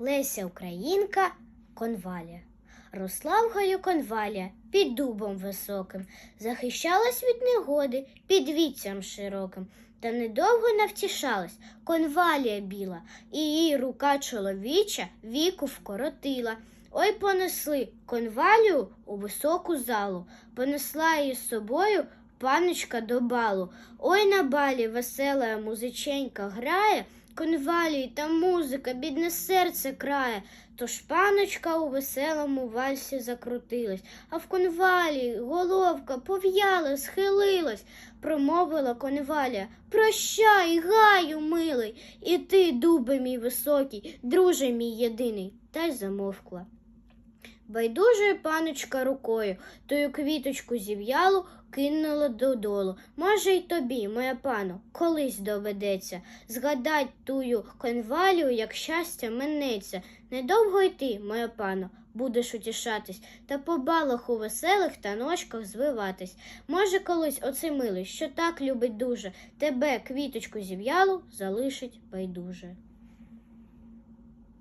Леся Українка конвалія. Росла в гаю конвалія під дубом високим, захищалась від негоди під віттям широким. Та недовго навтішалась конвалія біла, і її рука чоловіча віку вкоротила. Ой понесли конвалію у високу залу, понесла її з собою паночка до балу. Ой на балі весела музиченька грає, конвалії та музика, бідне серце крає. Тож паночка у веселому вальсі закрутилась, а в конвалії головка пов'яла, схилилась, промовила конвалія. Прощай, гаю, милий, і ти, дубе мій високий, друже мій єдиний, та й замовкла. Байдужою паночка рукою тою квіточку зів'ялу кинула додолу. Може, й тобі, моя пано, колись доведеться згадать тую конвалію, як щастя минеться. Недовго й ти, моя пано, будеш утішатись та по балах у веселих таночках звиватись. Може, колись оцей милий, що так любить дуже, тебе квіточку зів'ялу залишить байдуже.